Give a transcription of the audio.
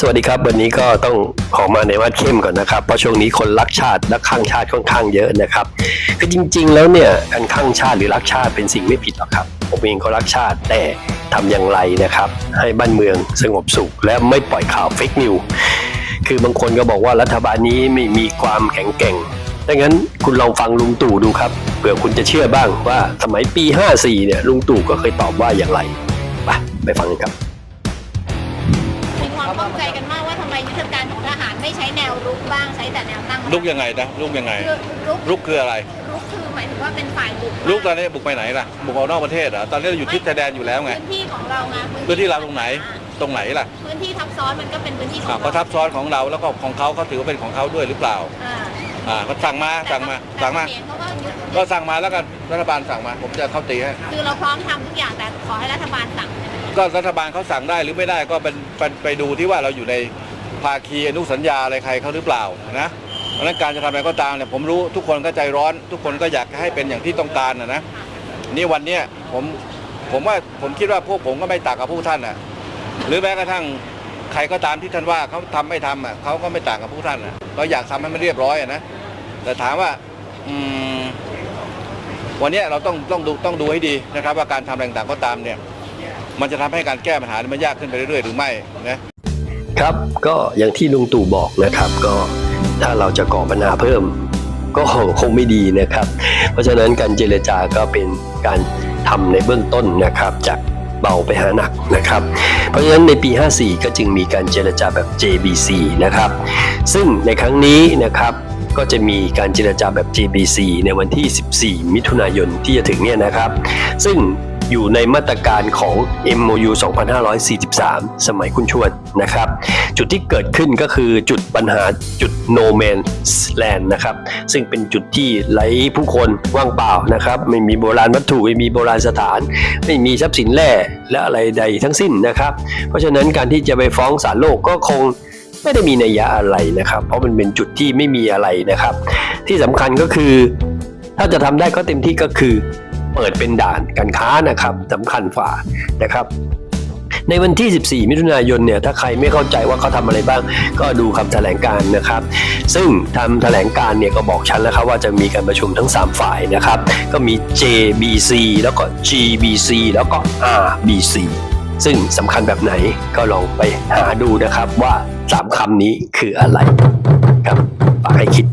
สวัสดีครับ วันนี้ก็ต้องขอมาในวัดเข้มก่อนนะครับ เพราะช่วงนี้คนรักชาติและข้างชาติค่อนข้างเยอะนะครับคือจริง ๆ แล้วเนี่ยการข้างชาติหรือรักชาติเป็นสิ่งไม่ผิดหรอกครับผมเองก็รักชาติแต่ทำอย่างไรนะครับ ให้บ้านเมืองสงบสุข และไม่ปล่อยข่าวเฟกนิวคือบางคนก็บอกว่ารัฐบาลนี้ไม่มีความแข็งแกร่งดังนั้นคุณลองฟังลุงตู่ดูครับเผื่อคุณจะเชื่อบ้างว่าสมัยปี 54 เนี่ยลุงตู่ก็เคยตอบว่าอย่างไร ไปไปฟังกันครับ ยุทธการของทหารไม่ใช้แนวรุกบ้างใช้แต่แนวตั้งลุกยังไงนะลุกยังไงคือรุกลุกคืออะไรรุกคือหมายถึงว่าเป็นฝ่ายบุกลุกตอนนี้บุกไปไหนล่ะบุกออกนอกประเทศเหรอตอนนี้เราอยู่ที่ชายแดนอยู่แล้วไงพื้นที่ของเราไงพื้นที่เราตรงไหนตรงไหนล่ะ พื้นที่ทับซ้อนมันก็เป็นพื้นที่ของอ่าเราเขาทับซ้อนของเราแล้วก็ของเขาเขาถือว่าเป็นของเขาด้วยหรือเปล่าอ่าอ่าเขาสั่งมาสั่งมาสั่งมาแต่เขก็ยึดก็สั่งมาแล้วกันรัฐบาลสั่งมา ผมจะเข้าตีให้คือเราพร้อมทำทุกอย่างแต่ขอให้รัฐบาลสั่งใช่ไหมก็รัฐบาลเขาสั่งได้หรือไม่ได้ก็เป็นเป็นไปดูที่ว่าเราอยู่ใน ภาคีอนุสัญญาอะไรใครเขาหรือเปล่านะเพราะฉะนั้นการจะทำอะไรก็ตามเนี่ยผมรู้ทุกคนก็ใจร้อน ทุกคนก็อยากให้เป็นอย่างที่ต้องการนะนะนี่วันเนี้ยผมผมว่าผมคิดว่าพวกผมก็ไม่ต่างกับพวกท่านอะหรือแม้กระทั่งใครก็ตามที่ท่านว่าเขาทำไม่ทำอะเขาก็ไม่ต่างกับพวกท่านอะเราอยากทำให้มันเรียบร้อยอะนะแต่ถามว่าอืมวันเนี้ยเราต้องต้องดูต้องดูให้ดีนะครับ ว่าการทำอะไรต่างก็ตามเนี่ย มันจะทำให้การแก้ปัญหานี่มันยากขึ้นไปเรื่อยๆหรือไม่นะ ครับก็อย่างที่ลุงตู่บอกนะครับก็ถ้าเราจะก่อปัญหาเพิ่ม ก็คงไม่ดีนะครับ เพราะฉะนั้นการเจรจาก็เป็นการทำในเบื้องต้นนะครับ จากเบาไปหาหนักนะครับ เพราะฉะนั้นในปี 54 ก็จึงมีการเจรจาแบบ JBC นะครับ ซึ่งในครั้งนี้นะครับก็จะมีการเจรจาแบบ JBC ในวันที่ 14 มิถุนายนที่จะถึงเนี่ยนะครับ ซึ่ง อยู่ในมาตรการของ MOU 2543 สมัยคุณชวดนะครับ จุดที่เกิดขึ้นก็คือจุดปัญหาจุด no man's land นะครับ ซึ่งเป็นจุดที่ไร้ผู้คนว่างเปล่านะครับ ไม่มีโบราณวัตถุ ไม่มีโบราณสถาน ไม่มีทรัพย์สินแร่และอะไรใดทั้งสิ้นนะครับ เพราะฉะนั้นการที่จะไปฟ้องศาลโลกก็คงไม่ได้มีนัยยะอะไรนะครับ เพราะมันเป็นจุดที่ไม่มีอะไรนะครับ ที่สำคัญก็คือ ถ้าจะทำได้ก็เต็มที่ก็คือ เปิดเป็นด่านการค้านะครับสำคัญฝ่านะครับในวันที่ 14 มิถุนายนเนี่ยถ้าใครไม่เข้าใจว่าเขาทำอะไรบ้าง ก็ดูคำแถลงการ์นะครับ ซึ่งทำแถลงการ์เนี่ยก็บอกชัดแล้วครับว่าจะมีการประชุมทั้ง 3 ฝ่ายนะครับ ก็มี JBC แล้วก็ GBC แล้วก็ RBC ซึ่งสำคัญแบบไหนก็ลองไปหาดูนะครับว่า 3คำนี้คืออะไรครับฝากให้คิด